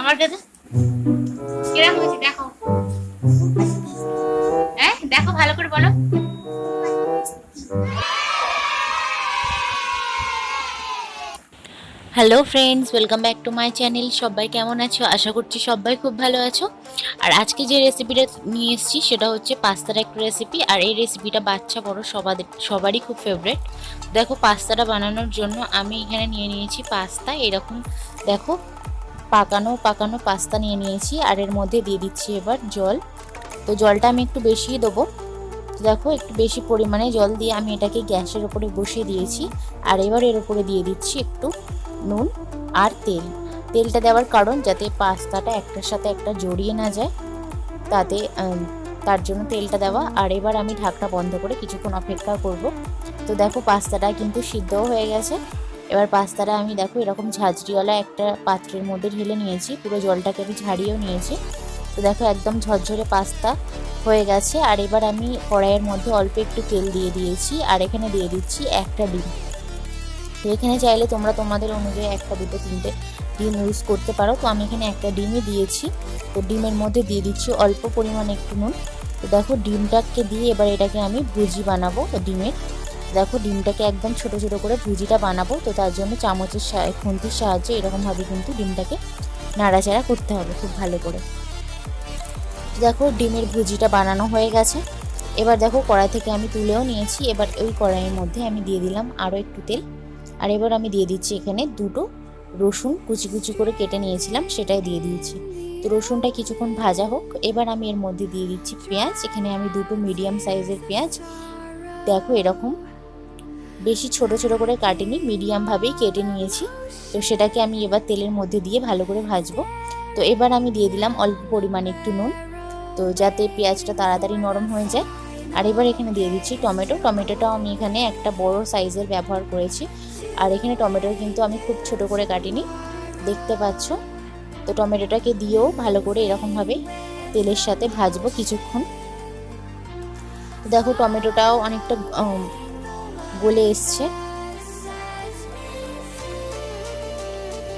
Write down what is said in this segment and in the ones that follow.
আমার কাছে? কীরকম হয়েছে? দেখো। হ্যাঁ দেখো ভালো করে বলো। Hello friends welcome back to my channel সবাই কেমন আছো? আশা করছি সবাই খুব ভালো আছো। আর আজকে যে রেসিপিটা নিয়ে এসেছি, সেটা হচ্ছে পাস্তার একটা রেসিপি আর এই রেসিপিটা বাচ্চা, বড় সবাদের সবারই খুব ফেভারেট দেখো, পাস্তাটা বানানোর জন্য আমি এখানে নিয়ে নিয়েছি পাস্তা। এরকম দেখো, পাকানো পাকানো পাস্তা নিয়ে নিয়েছি। আর এর মধ্যে দিয়ে দিচ্ছি এবার জল। তো জলটা আমি একটু বেশিই দেবো। দেখো, একটু বেশি পরিমাণে জল দিয়ে আমি এটাকে গ্যাসের ওপরে বসিয়ে দিয়েছি। আর এবার এর উপরে দিয়ে দিচ্ছি একটু নুন আর তেল। তেলটা দেওয়ার কারণ যাতে পাস্তাটা একটার সাথে একটা জড়িয়ে না যায়, তাতে তার জন্য তেলটা দেওয়া। আর এবার আমি ঢাকনা বন্ধ করে কিছুক্ষণ অপেক্ষা করব। তো দেখো পাস্তাটা কিন্তু সিদ্ধও হয়ে গেছে। এবার পাস্তাটা আমি দেখো এরকম ঝাঁঝরিওয়ালা একটা পাত্রের মধ্যে ঢেলে নিয়েছি। পুরো জলটাকে আমি ঝাড়িয়েও নিয়েছি। তো দেখো একদম ঝরঝরে পাস্তা হয়ে গেছে। আর এবার আমি কড়াইয়ের মধ্যে অল্প একটু তেল দিয়ে দিয়েছি। আর এখানে দিয়ে দিচ্ছি একটা ডিম। এখানে চাইলে তোমরা তোমাদের অনুযায়ী একটা, দুটো, তিনটে ডিম ইউজ করতে পারো। তো আমি এখানে একটা ডিমই দিয়েছি। তো ডিমের মধ্যে দিয়ে দিচ্ছি অল্প পরিমাণে একটু নুন। তো দেখো ডিমটাকে দিয়ে এবার এটাকে আমি ভুজি বানাবো ডিমের দেখো ডিমটাকে একদম ছোট ছোট করে ভুজিটা বানাবো। তো তার জন্য চামচের খুন্তির সাহায্যে এরকমভাবে কিন্তু ডিমটাকে নাড়াচাড়া করতে হবে খুব ভালো করে। দেখো ডিমের ভুজিটা বানানো হয়ে গেছে। এবার দেখো কড়াই থেকে আমি তুলেও নিয়েছি। এবার ওই কড়াইয়ের মধ্যে আমি দিয়ে দিলাম আরও একটু তেল। আর এবার আমি দিয়ে দিচ্ছি এখানে দুটো রসুন কুচি কুচি করে কেটে নিয়েছিলাম, সেটাই দিয়ে দিয়েছি। তো রসুনটা কিছুক্ষণ ভাজা হোক, এবার আমি এর মধ্যে দিয়ে দিচ্ছি পেঁয়াজ। এখানে আমি দুটো মিডিয়াম সাইজের পেঁয়াজ। দেখো এরকম বেশি ছোট ছোট করে কাটিনি মিডিয়ামভাবেই কেটে নিয়েছি। তো সেটাকে আমি এবার তেলের মধ্যে দিয়ে ভালো করে ভাজবো। তো এবার আমি দিয়ে দিলাম অল্প পরিমাণে একটু নুন। তো যাতে পেঁয়াজটা তাড়াতাড়ি নরম হয়ে যায়। আর এবার এখানে দিয়ে দিচ্ছি টমেটো। টমেটোটাও আমি এখানে একটা বড় সাইজের ব্যবহার করেছি। আর এখানে টমেটো কিন্তু আমি খুব ছোট করে কাটিনি, দেখতে পাচ্ছ? তো টমেটোটাকে দিয়েও ভালো করে এরকমভাবে তেলের সাথে ভাজবো কিছুক্ষণ। দেখো টমেটোটাও অনেকটা গলে এসছে।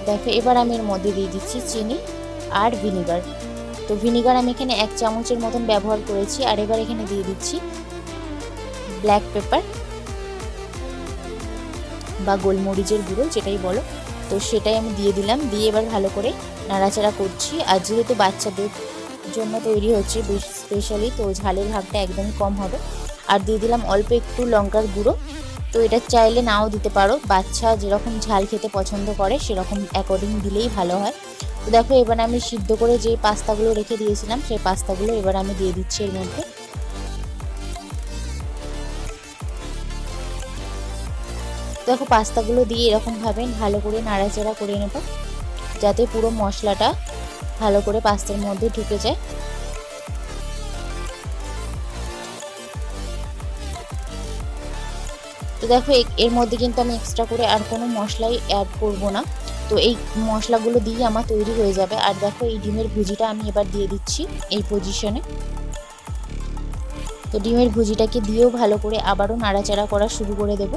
দেখো, এবার আমি এর মধ্যে দিয়ে দিচ্ছি চিনি আর ভিনিগার। তো ভিনিগার আমি এখানে এক চামচের মতন ব্যবহার করেছি, আর এবার এখানে দিয়ে দিচ্ছি ব্ল্যাক পেপার। বা গোলমরিচের গুঁড়ো, যেটাই বলো। তো সেটাই আমি দিয়ে দিলাম। দিয়ে এবার ভালো করে নাড়াচাড়া করছি। আর যেহেতু বাচ্চাদের জন্য তৈরি হচ্ছে স্পেশালি তো ঝালের ভাগটা একদমই কম হবে। আর দিয়ে দিলাম অল্প একটু লঙ্কার গুঁড়ো। তো এটা চাইলে নাও দিতে পারো। বাচ্চা যেরকম ঝাল খেতে পছন্দ করে, সেরকম অ্যাকর্ডিং দিলেই ভালো হয়। তো দেখো, এবার আমি সিদ্ধ করে যে পাস্তাগুলো রেখে দিয়েছিলাম, সেই পাস্তাগুলো এবার আমি দিয়ে দিচ্ছি এর মধ্যে। দেখো পাস্তাগুলো দিয়ে এরকমভাবে ভালো করে নাড়াচাড়া করে নেব, যাতে পুরো মশলাটা ভালো করে পাস্তার মধ্যে ঢুকে যায়। তো দেখো এর মধ্যে কিন্তু আমি এক্সট্রা করে আর কোনো মশলাই অ্যাড করব না। তো এই মশলাগুলো দিয়ে আমার তৈরি হয়ে যাবে। আর দেখো এই ডিমের ভুজিটা আমি এবার দিয়ে দিচ্ছি এই পজিশনে তো ডিমের ভুজিটাকে দিয়েও ভালো করে আবারও নাড়াচাড়া করা শুরু করে দেবো।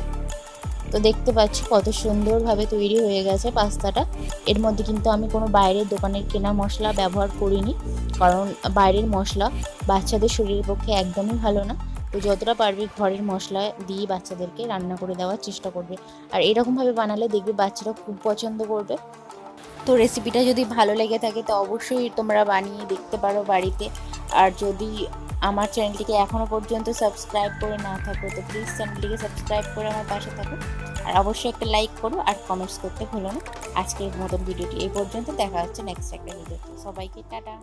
তো দেখতে পাচ্ছি কত সুন্দরভাবে তৈরি হয়ে গেছে পাস্তাটা। এর মধ্যে কিন্তু আমি কোনো বাইরের দোকানের কেনা মশলা ব্যবহার করিনি, কারণ বাইরের মশলা বাচ্চাদের শরীরের পক্ষে একদমই ভালো না। তো যতটা পারবে ঘরের মশলা দিয়ে বাচ্চাদেরকে রান্না করে দেওয়ার চেষ্টা করবে। আর এরকমভাবে বানালে দেখবে বাচ্চারা খুব পছন্দ করবে। তো রেসিপিটা যদি ভালো লেগে থাকে তো অবশ্যই তোমরা বানিয়ে দেখতে পারো বাড়িতে। আর যদি আমার চ্যানেলটিকে এখনও পর্যন্ত সাবস্ক্রাইব করে না থাকো, তো প্লিজ চ্যানেলটিকে সাবস্ক্রাইব করে আমার পাশে থাকো। আর অবশ্যই একটা লাইক করো আর কমেন্টস করতে ভুলো না। আজকের মতন ভিডিওটি এই পর্যন্ত, দেখা হচ্ছে নেক্সট একটা ভিডিওতে সবাইকে টাটা।